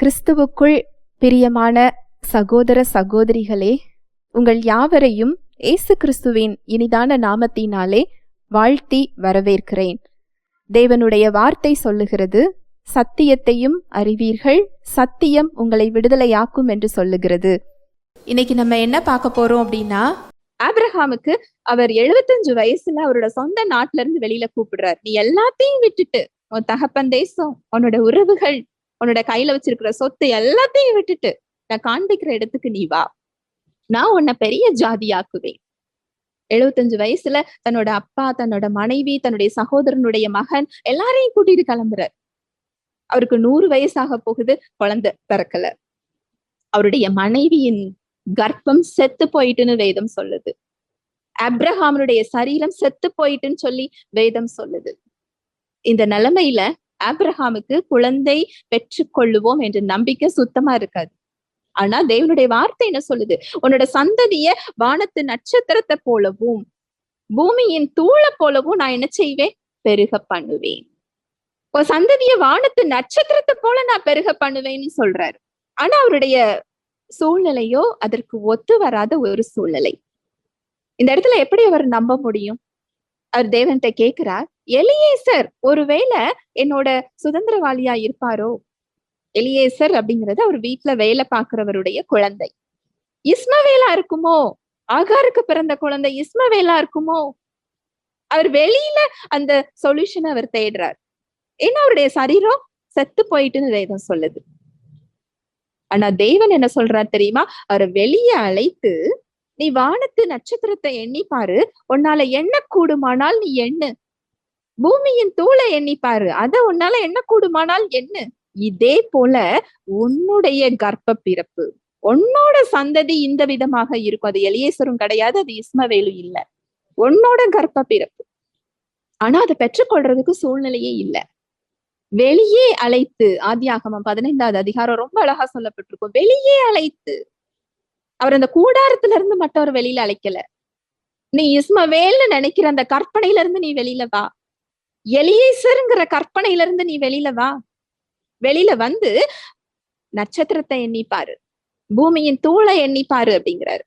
கிறிஸ்துவுக்குள் பிரியமான சகோதர சகோதரிகளே உங்கள் யாவரையும் இயேசு கிறிஸ்துவின் இனிதான நாமத்தினாலே வாழ்த்தி வரவேற்கிறேன். தேவனுடைய வார்த்தை சொல்லுகிறது சத்தியத்தையும் அறிவீர்கள் சத்தியம் உங்களை விடுதலையாக்கும் என்று சொல்லுகிறது. இன்னைக்கு நம்ம என்ன பார்க்க போறோம் அப்படின்னா ஆப்ரஹாமுக்கு அவர் 75 வயசுல அவரோட சொந்த நாட்டுல இருந்து வெளியில கூப்பிடுறாரு. நீ எல்லாத்தையும் விட்டுட்டு உன் தகப்பன் தேசம் உன்னோட உறவுகள் உன்னோட கையில வச்சிருக்கிற சொத்து எல்லாத்தையும் விட்டுட்டு நான் காண்பிக்கிற இடத்துக்கு நீ வா. நான் உன்னை பெரிய ஜாதியாக்குவேன். 75 வயசுல தன்னோட அப்பா தன்னோட மனைவி தன்னுடைய சகோதரனுடைய மகன் எல்லாரையும் கூட்டிட்டு கிளம்புறார். அவருக்கு நூறு வயசாக போகுது குழந்தை பிறக்கல. அவருடைய மனைவியின் கர்ப்பம் செத்து போயிட்டுன்னு வேதம் சொல்லுது. அப்ரஹாமனுடைய சரீரம் செத்து போயிட்டுன்னு சொல்லி வேதம் சொல்லுது. இந்த நிலைமையில ஆப்ரஹாமுக்கு குழந்தை பெற்றுக்கொள்ளுவோம் என்ற நம்பிக்கை சுத்தமா இருக்காது. ஆனா தேவனுடைய வார்த்தை என்ன சொல்லுது? உன்னோட சந்ததிய வானத்து நட்சத்திரத்தை போலவும் பூமியின் தூளை போலவும் நான் என்ன செய்வேன்? பெருக பண்ணுவேன். உன் சந்ததிய வானத்து நட்சத்திரத்தை போல நான் பெருக பண்ணுவேன்னு சொல்றாரு. ஆனா அவருடைய சூழ்நிலையோ அதற்கு ஒத்து வராத ஒரு சூழ்நிலை. இந்த இடத்துல எப்படி அவர் நம்ப முடியும்? அவர் தேவன்கிட்ட கேட்கிறார் எலியேசர் ஒருவேளை என்னோட சுதந்திரவாளியா இருப்பாரோ? எலியேசர் அப்படிங்கிறது அவர் வீட்டுல வேலை பார்க்கிறவருடைய குழந்தை. இஸ்மவேலா இருக்குமோ? ஆகாருக்கு பிறந்த குழந்தை இஸ்மவேலா இருக்குமோ? அவர் வெளியில அந்த சொல்யூஷனை அவர் தேடுறார். ஏன்னா அவருடைய சரீரம்? செத்து போயிட்டுன்னு வேதம் சொல்லுது. ஆனா தேவன் என்ன சொல்றார் தெரியுமா? அவரை வெளியே அழைத்து நீ வானத்து நட்சத்திரத்தை எண்ணி பாரு உன்னால எண்ண கூடுமானால் நீ எண்ணு. பூமியின் தூளை எண்ணி பாரு. அத உன்னால என்ன கூடுமானால் என்ன? இதே போல உன்னுடைய கர்ப்ப பிறப்பு உன்னோட சந்ததி இந்த விதமாக இருக்கும். அது எலியேசரும் கிடையாது அது இஸ்மவேலும் இல்ல. உன்னோட கர்ப்ப பிறப்பு ஆனா அதை பெற்றுக்கொள்றதுக்கு சூழ்நிலையே இல்ல. வெளியே அழைத்து ஆதியாகமம் பதினைந்தாவது அதிகாரம் ரொம்ப அழகா சொல்லப்பட்டிருக்கும். வெளியே அழைத்து. அவர் அந்த கூடாரத்துல இருந்து மட்டும் அவர் வெளியில அழைக்கல. நீ இஸ்மவேல்னு நினைக்கிற அந்த கற்பனையில இருந்து நீ வெளியில வா. எலியேசருங்கிற கற்பனையில இருந்து நீ வெளியில வா. வெளியில வந்து நட்சத்திரத்தை எண்ணி பாரு பூமியின் தூளை எண்ணி பாரு அப்படிங்கிறாரு.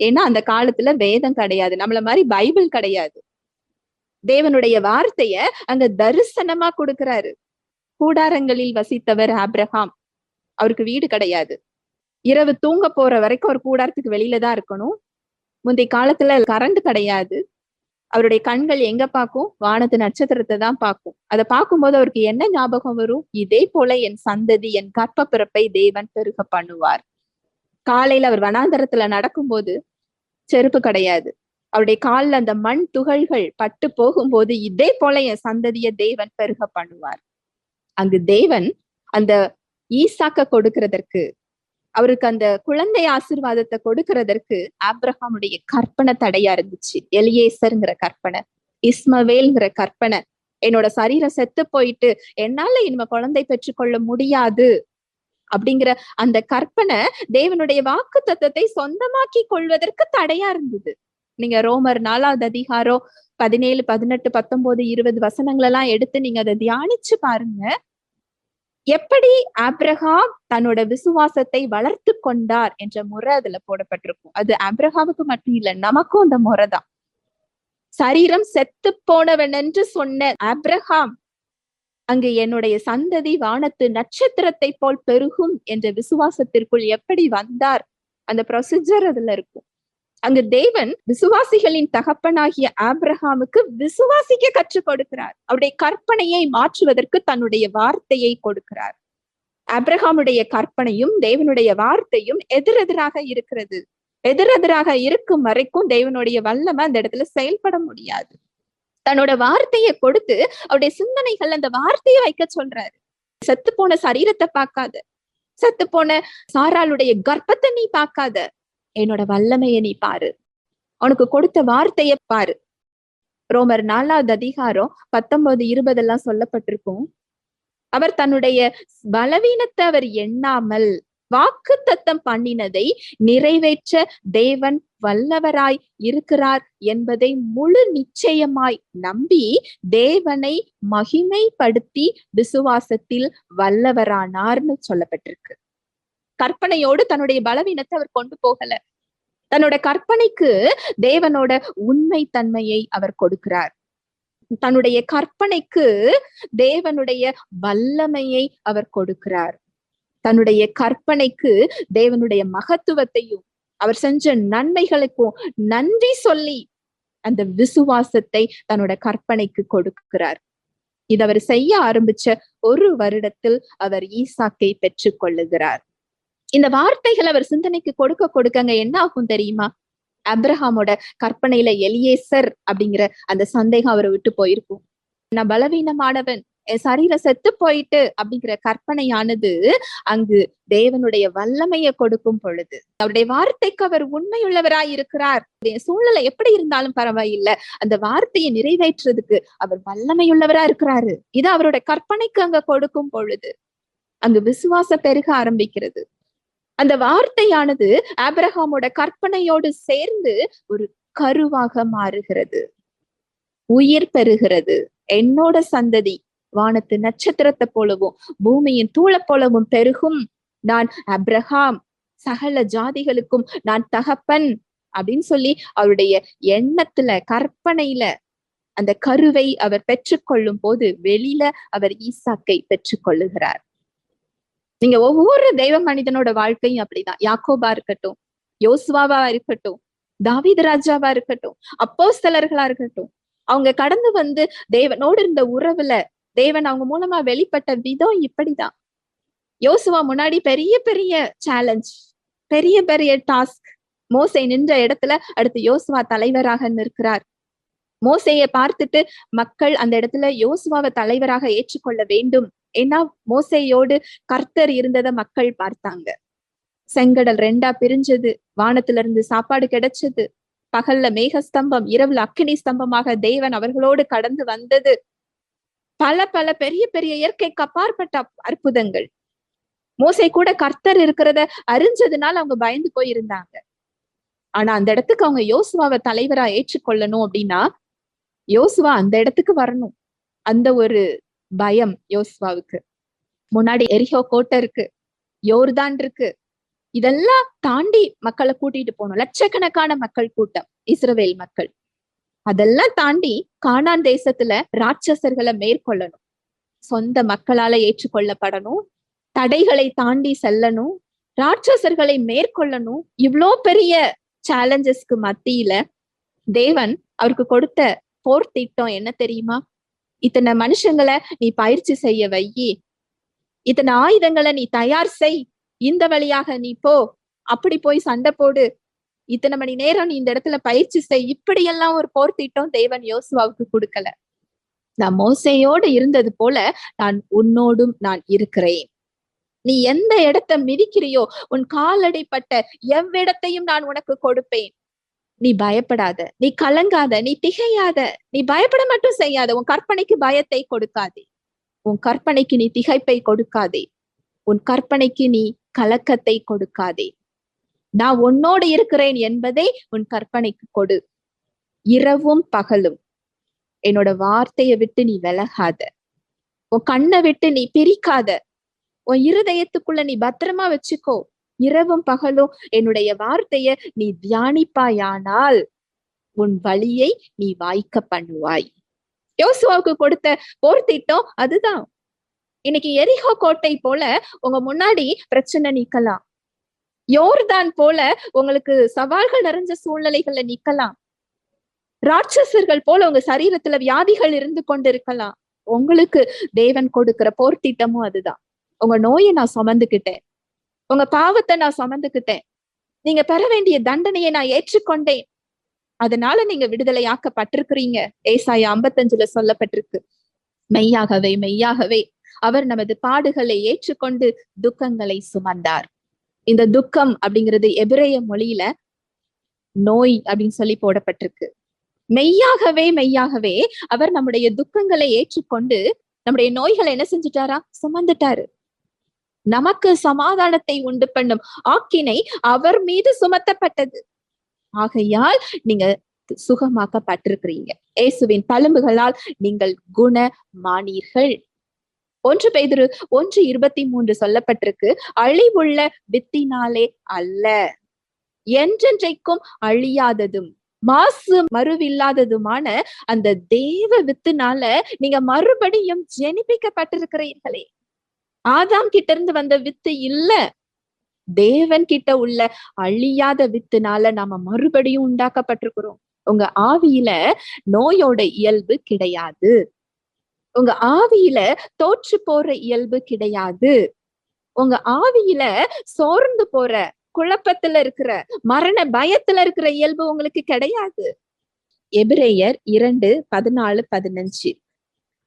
ஏன்னா அந்த காலத்துல வேதம் கிடையாது. நம்மள மாதிரி பைபிள் கிடையாது. தேவனுடைய வார்த்தைய அங்க தரிசனமா கொடுக்கிறாரு. கூடாரங்களில் வசித்தவர் ஆப்ரஹாம் அவருக்கு வீடு கிடையாது. இரவு தூங்க போற வரைக்கும் ஒரு கூடாரத்துக்கு வெளியில தான் இருக்கணும். முந்தைய காலத்துல கரண்ட் கிடையாது. அவருடைய கண்கள் எங்க பார்க்கும்? வானத்து நட்சத்திரத்தை தான் பார்க்கும். அதை பார்க்கும்போது அவருக்கு என்ன ஞாபகம் வரும்? இதே போல என் சந்ததி என் கற்ப பிறப்பை தேவன் பெருக பண்ணுவார். காலையில அவர் வனாந்தரத்துல நடக்கும்போது செருப்பு கிடையாது. அவருடைய கால்ல அந்த மண் துகள்கள் பட்டு போகும்போது இதே போல என் சந்ததிய தேவன் பெருக பண்ணுவார். அங்கு தேவன் அந்த ஈசாக்க கொடுக்கிறதற்கு அவருக்கு அந்த குழந்தை ஆசிர்வாதத்தை கொடுக்கறதற்கு ஆப்ரஹாமுடைய கற்பனை தடையா இருந்துச்சு. எலியேசருங்கிற கற்பனை இஸ்மவேல்ங்கிற கற்பனை. என்னோட சரீரம் செத்து போயிட்டு என்னால இனிமே குழந்தை பெற்றுக்கொள்ள முடியாது அப்படிங்கிற அந்த கற்பனை தேவனுடைய வாக்கு தத்துவத்தை சொந்தமாக்கி கொள்வதற்கு தடையா இருந்தது. நீங்க ரோமர் நாலாவது அதிகாரம் பதினேழு பதினெட்டு பத்தொன்பது இருபது வசனங்கள் எல்லாம் எடுத்து நீங்க அதை தியானிச்சு பாருங்க. எப்படி ஆப்ரஹாம் தன்னோட விசுவாசத்தை வளர்த்து கொண்டார் என்ற முறை அதுல போடப்பட்டிருக்கும். அது ஆப்ரஹாமுக்கு மட்டும் இல்ல நமக்கும் அந்த முறைதான். சரீரம் செத்து போனவன் என்று சொன்ன ஆப்ரஹாம் அங்கு என்னுடைய சந்ததி வானத்து நட்சத்திரத்தை போல் பெருகும் என்ற விசுவாசத்திற்குள் எப்படி வந்தார்? அந்த ப்ரொசீஜர் அதுல இருக்கும். அங்கு தேவன் விசுவாசிகளின் தகப்பனாகிய ஆப்ரஹாமுக்கு விசுவாசிக்க கற்றுக் கொடுக்கிறார் அவருடைய கற்பனையை மாற்றுவதற்கு தன்னுடைய வார்த்தையை கொடுக்கிறார். அப்ரஹாமுடைய கற்பனையும் தேவனுடைய வார்த்தையும் எதிரெதிராக இருக்கிறது. எதிரெதிராக இருக்கும் வரைக்கும் தேவனுடைய வல்லமை அந்த இடத்துல செயல்பட முடியாது. தன்னோட வார்த்தையை கொடுத்து அவருடைய சிந்தனைகள் அந்த வார்த்தையை வைக்க சொல்றாரு. செத்து போன சரீரத்தை பார்க்காத. செத்து போன சாராளுடைய கர்ப்பத்தை நீ பார்க்காத. என்னோட வல்லமைய நீ பாரு. உனக்கு கொடுத்த வார்த்தைய பாரு. ரோமர் நாலாவது அதிகாரம் பத்தொன்பது இருபது எல்லாம் சொல்லப்பட்டிருக்கும். அவர் தன்னுடைய பலவீனத்தை அவர் எண்ணாமல் வாக்கு தத்தம் பண்ணினதை நிறைவேற்ற தேவன் வல்லவராய் இருக்கிறார் என்பதை முழு நிச்சயமாய் நம்பி தேவனை மகிமைப்படுத்தி விசுவாசத்தில் வல்லவரானார்னு சொல்லப்பட்டிருக்கு. கற்பனையோடு தன்னுடைய பலவீனத்தை அவர் கொண்டு போகல. தன்னோட கற்பனைக்கு தேவனோட உண்மை தன்மையை அவர் கொடுக்கிறார். தன்னுடைய கற்பனைக்கு தேவனுடைய வல்லமையை அவர் கொடுக்கிறார். தன்னுடைய கற்பனைக்கு தேவனுடைய மகத்துவத்தையும் அவர் செஞ்ச நன்மைகளுக்கும் நன்றி சொல்லி அந்த விசுவாசத்தை தன்னோட கற்பனைக்கு கொடுக்கிறார். இது அவர் செய்ய ஆரம்பிச்ச ஒரு வருடத்தில் அவர் ஈசாக்கை பெற்றுக் கொள்ளுகிறார் இந்த வார்த்தைகள் அவர் சிந்தனைக்கு கொடுக்க கொடுக்கங்க என்ன ஆகும் தெரியுமா? அப்ரஹாமோட கற்பனையில எலியேசர் அப்படிங்கிற அந்த சந்தேகம் அவரை விட்டு போயிருக்கும். நான் பலவீனமானவன் சரீர செத்து போயிட்டு அப்படிங்கிற கற்பனையானது அங்கு தேவனுடைய வல்லமையை கொடுக்கும் பொழுது அவருடைய வார்த்தைக்கு அவர் உண்மையுள்ளவராய் இருக்கிறார். சூழ்நிலை எப்படி இருந்தாலும் பரவாயில்லை. அந்த வார்த்தையை நிறைவேற்றுறதுக்கு அவர் வல்லமையுள்ளவரா இருக்கிறாரு. இது அவருடைய கற்பனைக்கு அங்க கொடுக்கும் பொழுது அங்கு விசுவாச பெருக ஆரம்பிக்கிறது. அந்த வார்த்தையானது ஆபிரகாமோட கற்பனையோடு சேர்ந்து ஒரு கருவாக மாறுகிறது. உயிர் பெறுகிறது. என்னோட சந்ததி வானத்து நட்சத்திரத்தை போலவும் பூமியின் தூளை போலவும் பெருகும். நான் அப்ரஹாம் சகல ஜாதிகளுக்கும் நான் தகப்பன் அப்படின்னு சொல்லி அவருடைய எண்ணத்துல கற்பனையில அந்த கருவை அவர் பெற்றுக்கொள்ளும் போது வெளியில அவர் ஈசாக்கை பெற்றுக்கொள்ளுகிறார். நீங்க ஒவ்வொரு தெய்வ மனிதனோட வாழ்க்கையும் அப்படிதான். யாக்கோபா இருக்கட்டும் யோசுவாவா இருக்கட்டும் தாவித ராஜாவா இருக்கட்டும் அப்போஸ்தலர்களா இருக்கட்டும் அவங்க கடந்து வந்து தேவனோடு இருந்த உறவுல தேவன் அவங்க மூலமா வெளிப்பட்ட விதம் இப்படிதான். யோசுவா முன்னாடி பெரிய பெரிய சேலஞ்ச் பெரிய பெரிய டாஸ்க் மோசை நின்ற இடத்துல அடுத்து யோசுவா தலைவராக நிற்கிறார். மோசையை பார்த்துட்டு மக்கள் அந்த இடத்துல யோசுவாவை தலைவராக ஏற்றுக்கொள்ள வேண்டும். ஏன்னா மோசையோடு கர்த்தர் இருந்ததை மக்கள் பார்த்தாங்க. செங்கடல் ரெண்டா பிரிஞ்சது. வானத்துல இருந்து சாப்பாடு கிடைச்சது. பகல்ல மேகஸ்தம்பம் இரவுல அக்கினி ஸ்தம்பமாக தேவன் அவர்களோடு கடந்து வந்தது. பல பல பெரிய பெரிய இயற்கைக்கு அப்பாற்பட்ட அற்புதங்கள். மோசை கூட கர்த்தர் இருக்கிறத அறிஞ்சதுனால அவங்க பயந்து போயிருந்தாங்க. ஆனா அந்த இடத்துக்கு அவங்க யோசுவாவை தலைவரா ஏற்றுக்கொள்ளணும் அப்படின்னா யோசுவா அந்த இடத்துக்கு வரணும். அந்த ஒரு பயம் யோசுவாவுக்கு. முன்னாடி எரிஹோ கோட்டை இருக்கு யோர்தான் இருக்கு. இதெல்லாம் தாண்டி மக்களை கூட்டிட்டு போனோம் லட்சக்கணக்கான மக்கள் கூட்டம் இஸ்ரவேல் மக்கள். அதெல்லாம் தாண்டி கானான் தேசத்துல ராட்சசர்களை மேற்கொள்ளணும். சொந்த மக்களால ஏற்றுக்கொள்ளப்படணும். தடைகளை தாண்டி செல்லணும். ராட்சசர்களை மேற்கொள்ளணும். இவ்வளோ பெரிய சேலஞ்சஸ்க்கு மத்தியில தேவன் அவருக்கு கொடுத்த போர் திட்டம் என்ன தெரியுமா? இத்தனை மனுஷங்களை நீ பயிற்சி செய்ய வையி. இத்தனை ஆயுதங்களை நீ தயார் செய். இந்த வழியாக நீ போ. அப்படி போய் சண்டை போடு. இத்தனை மணி நேரம் நீ இந்த இடத்துல பயிற்சி செய். இப்படியெல்லாம் ஒரு போர் திட்டம் தேவன் யோசுவாவுக்கு கொடுக்கல. நான் மோசையோடு இருந்தது போல நான் உன்னோடும் நான் இருக்கிறேன். நீ எந்த இடத்தை மிதிக்கிறியோ உன் காலடிப்பட்ட எவ்விடத்தையும் நான் உனக்கு கொடுப்பேன். நீ பயப்படாத நீ கலங்காத நீ திகையாத நீ பயப்பட மட்டும் செய்யாத. உன் கற்பனைக்கு பயத்தை கொடுக்காதே. உன் கற்பனைக்கு நீ திகைப்பை கொடுக்காதே. உன் கற்பனைக்கு நீ கலக்கத்தை கொடுக்காதே. நான் உன்னோடு இருக்கிறேன் என்பதை உன் கற்பனைக்கு கொடு. இரவும் பகலும். என்னோட வார்த்தையை விட்டு நீ விலகாத. உன் கண்ணை விட்டு நீ பிரிக்காத. உன் இருதயத்துக்குள்ள நீ பத்திரமா வச்சுக்கோ. இரவும் பகலும் என்னுடைய வார்த்தைய நீ தியானிப்பாயானால் உன் வழியை நீ வாய்க்க பண்ணுவாய். யோசுவாவுக்கு கொடுத்த போர் திட்டம் அதுதான். இன்னைக்கு எரிகோ கோட்டை போல உங்க முன்னாடி பிரச்சனை நீக்கலாம். யோர்தான் போல உங்களுக்கு சவால்கள் நிறைஞ்ச சூழ்நிலைகள்ல நிக்கலாம். ராட்சசர்கள் போல உங்க சரீரத்துல வியாதிகள் இருந்து கொண்டு இருக்கலாம் உங்களுக்கு தேவன் கொடுக்கிற போர் திட்டமும் அதுதான். உங்க நோயை நான் சுமந்துக்கிட்டேன். உங்க பாவத்தை நான் சுமந்துக்கிட்டேன். நீங்க பெற வேண்டிய தண்டனையை நான் ஏற்றுக்கொண்டேன். அதனால நீங்க விடுதலையாக்கப்பட்டிருக்கிறீங்க. ஏசாய ஐம்பத்தஞ்சுல சொல்லப்பட்டிருக்கு. மெய்யாகவே மெய்யாகவே அவர் நமது பாடுகளை ஏற்றுக்கொண்டு துக்கங்களை சுமந்தார். இந்த துக்கம் அப்படிங்கிறது எபிரேய மொழியில நோய் அப்படின்னு சொல்லி போடப்பட்டிருக்கு. மெய்யாகவே மெய்யாகவே அவர் நம்முடைய துக்கங்களை ஏற்றுக்கொண்டு நம்முடைய நோய்களை என்ன செஞ்சுட்டாரா? சுமந்துட்டாரு. நமக்கு சமாதானத்தை உண்டு பண்ணும். ஆக்கினை அவர் மீது சுமத்தப்பட்டது. ஆகையால் நீங்க சுகமாக்கப்பட்டிருக்கிறீங்க. இயேசுவின் தழும்புகளால் நீங்கள் குணமானீர்கள். ஒன்று பெய்திரு ஒன்று இருபத்தி மூன்று சொல்லப்பட்டிருக்கு அழிவுள்ள வித்தினாலே அல்ல. என்றென்றைக்கும் அழியாததும் மாசு மறுவில்லாததுமான அந்த தேவ வித்துனால நீங்க மறுபடியும் ஜெனிப்பிக்கப்பட்டிருக்கிறீர்களே. ஆதாம் கிட்ட இருந்து வந்த வித்து இல்ல. தேவன் கிட்ட உள்ள அழியாத வித்துனால நாம மறுபடியும் உண்டாக்கப்பட்டிருக்கிறோம். உங்க ஆவியில நோயோட இயல்பு கிடையாது. உங்க ஆவியில தோற்று போற இயல்பு கிடையாது. உங்க ஆவியில சோர்ந்து போற குழப்பத்துல இருக்கிற மரண பயத்துல இருக்கிற இயல்பு உங்களுக்கு கிடையாது. எபிரேயர் இரண்டு பதினாலு பதினஞ்சு.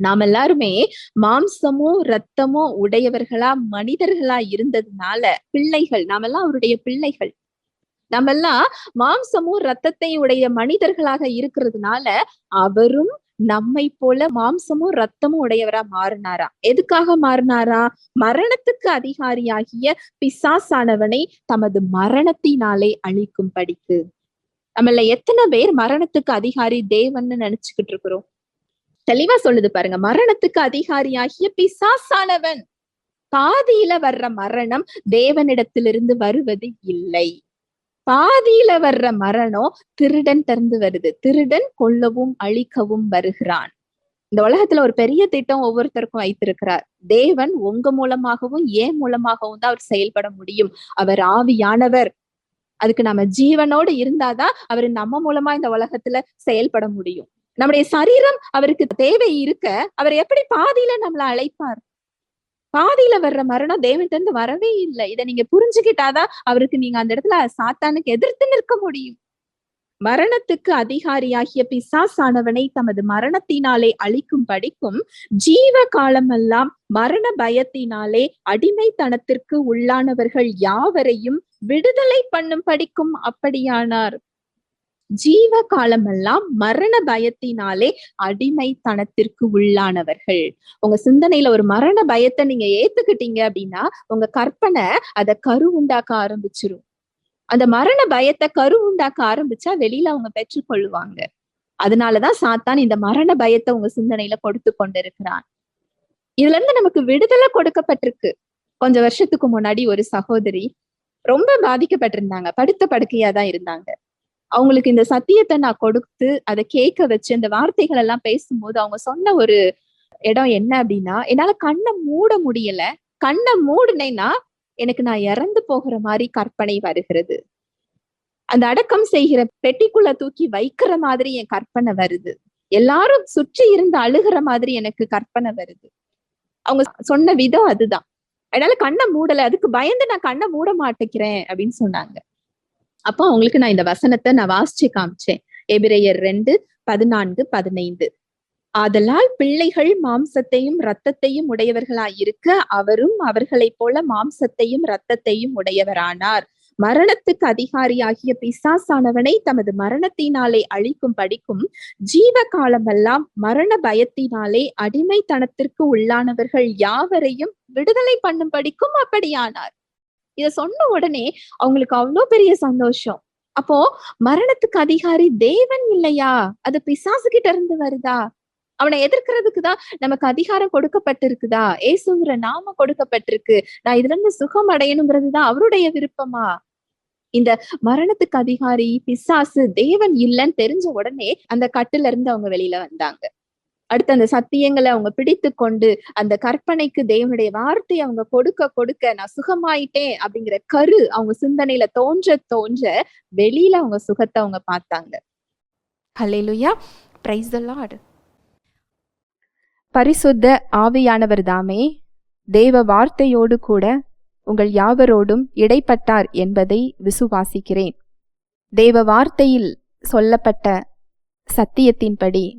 நாம் எல்லாருமே மாம்சமோ ரத்தமோ உடையவர்களா மனிதர்களா இருந்ததுனால பிள்ளைகள் நாமெல்லாம் அவருடைய பிள்ளைகள். நாமெல்லாம் மாம்சமும் ரத்தத்தை உடைய மனிதர்களாக இருக்கிறதுனால அவரும் நம்மை போல மாம்சமும் ரத்தமும் உடையவரா மாறினாரா? எதுக்காக மாறினாரா? மரணத்துக்கு அதிகாரியாகிய பிசாசானவனை தமது மரணத்தினாலே அழிக்கும் படிக்கு. நம்மள எத்தனை பேர் மரணத்துக்கு அதிகாரி தேவன்னு நினைச்சுக்கிட்டு இருக்கிறோம்? தெளிவா சொல்லுது பாருங்க. மரணத்துக்கு அதிகாரியாகிய பிசாசானவன். பாதியில வர்ற மரணம் தேவனிடத்திலிருந்து வருவது இல்லை. பாதியில வர்ற மரணம் திருடன் திறந்து வருது. திருடன் கொல்லவும் அழிக்கவும் வருகிறான். இந்த உலகத்துல ஒரு பெரிய திட்டம் ஒவ்வொருத்தருக்கும் வைத்திருக்கிறார். தேவன் உங்க மூலமாகவும் ஏன் மூலமாகவும் தான் அவர் செயல்பட முடியும். அவர் ஆவியானவர். அதுக்கு நம்ம ஜீவனோடு இருந்தாதான் அவர் நம்ம மூலமா இந்த உலகத்துல செயல்பட முடியும். நம்முடைய சரீரம் அவருக்கு தேவை இருக்க அவர் எப்படி பாதியில நம்மள அழைப்பார்? பாதியில வர்ற மரணம் தேவன்கிட்ட இருந்து வரவே இல்லை. இதை நீங்க புரிஞ்சுக்கிட்டாதான் அவருக்கு நீங்க அந்த இடத்துல சாத்தானுக்கு எதிர்த்து நிற்க முடியும். மரணத்துக்கு அதிகாரியாகிய பிசாசானவனை தமது மரணத்தினாலே அழிக்கும் படிக்கும் ஜீவ காலமெல்லாம் மரண பயத்தினாலே அடிமைத்தனத்திற்கு உள்ளானவர்கள் யாவரையும் விடுதலை பண்ணும் படிக்கும் அப்படியானார். ஜீவ காலமெல்லாம் மரண பயத்தினாலே அடிமைத்தனத்திற்கு உள்ளானவர்கள். உங்க சிந்தனையில ஒரு மரண பயத்தை நீங்க ஏத்துக்கிட்டீங்க அப்படின்னா உங்க கற்பனை அதை கரு உண்டாக்க ஆரம்பிச்சிரும். அந்த மரண பயத்தை கரு உண்டாக்க ஆரம்பிச்சா வெளியில அவங்க பெற்றுக்கொள்வாங்க அதனாலதான் சாத்தான் இந்த மரண பயத்தை உங்க சிந்தனையில கொடுத்து கொண்டிருக்கிறான். இதுல இருந்து நமக்கு விடுதலை கொடுக்கப்பட்டிருக்கு. கொஞ்ச வருஷத்துக்கு முன்னாடி ஒரு சகோதரி ரொம்ப பாதிக்கப்பட்டிருந்தாங்க. படுத்த படுக்கையா தான் இருந்தாங்க. அவங்களுக்கு இந்த சத்தியத்தை நான் கொடுத்து அதை கேட்க வச்சு இந்த வார்த்தைகள் எல்லாம் பேசும்போது அவங்க சொன்ன ஒரு இடம் என்ன அப்படின்னா என்னால கண்ணை மூட முடியல. கண்ணை மூடுனேன்னா எனக்கு நான் இறந்து போகிற மாதிரி கற்பனை வருகிறது. அந்த அடக்கம் செய்கிற பெட்டிக்குள்ள தூக்கி வைக்கிற மாதிரி என் கற்பனை வருது. எல்லாரும் சுற்றி இருந்து அழுகிற மாதிரி எனக்கு கற்பனை வருது. அவங்க சொன்ன விதம் அதுதான். என்னால கண்ணை மூடல. அதுக்கு பயந்து நான் கண்ணை மூட மாட்டேங்கிறேன். அப்படின்னு சொன்னாங்க. அப்போ அவங்களுக்கு நான் இந்த வசனத்தை நான் வாசிச்சு காமிச்சேன். எபிரேயர் ரெண்டு பதினான்கு பதினைந்து. ஆதலால் பிள்ளைகள் மாம்சத்தையும் இரத்தத்தையும் உடையவர்களாய் இருக்க அவரும் அவர்களைப் போல மாம்சத்தையும் இரத்தத்தையும் உடையவரானார். மரணத்துக்கு அதிகாரியாகிய பிசாசானவனை தமது மரணத்தினாலே அழிக்கும் படிக்கும் ஜீவ காலமெல்லாம் மரண பயத்தினாலே அடிமைத்தனத்திற்கு உள்ளானவர்கள் யாவரையும் விடுதலை பண்ணும் படிக்கும் அப்படியானார். இத சொன்ன உடனே அவங்களுக்கு அவ்வளவு பெரிய சந்தோஷம். அப்போ மரணத்துக்கு அதிகாரி தேவன் இல்லையா? அது பிசாசு கிட்ட இருந்து வருதா? அவனை எதிர்க்கிறதுக்கு தான் நமக்கு அதிகாரம் கொடுக்கப்பட்டிருக்குதா? ஏசுங்கிற நாம கொடுக்கப்பட்டிருக்கு. நான் இதுல இருந்து சுகம் அடையணுங்கிறது தான் அவருடைய விருப்பமா? இந்த மரணத்துக்கு அதிகாரி பிசாசு தேவன் இல்லைன்னு தெரிஞ்ச உடனே அந்த கட்டுல இருந்து அவங்க வெளியில வந்தாங்க. அடுத்து அந்த சத்தியங்களை அவங்க பிடித்து கொண்டு அந்த கற்பனைக்கு தேவனுடைய வார்த்தை அவங்க கொடுக்க கொடுக்க நான் சுகமாயிட்டேன் அப்படிங்கிற கரு அவங்க சிந்தனையில தோன்ற தோன்ற வெளியில அவங்க சுகத்தை அவங்க பார்த்தாங்க. ஹalleluya பிரைஸ் த பரிசுத்த ஆவியானவர் தாமே தேவ வார்த்தையோடு கூட உங்கள் யாவரோடும் இடைப்பட்டார் என்பதை விசுவாசிக்கிறேன். தேவ வார்த்தையில் சொல்லப்பட்ட சத்தியத்தின்படி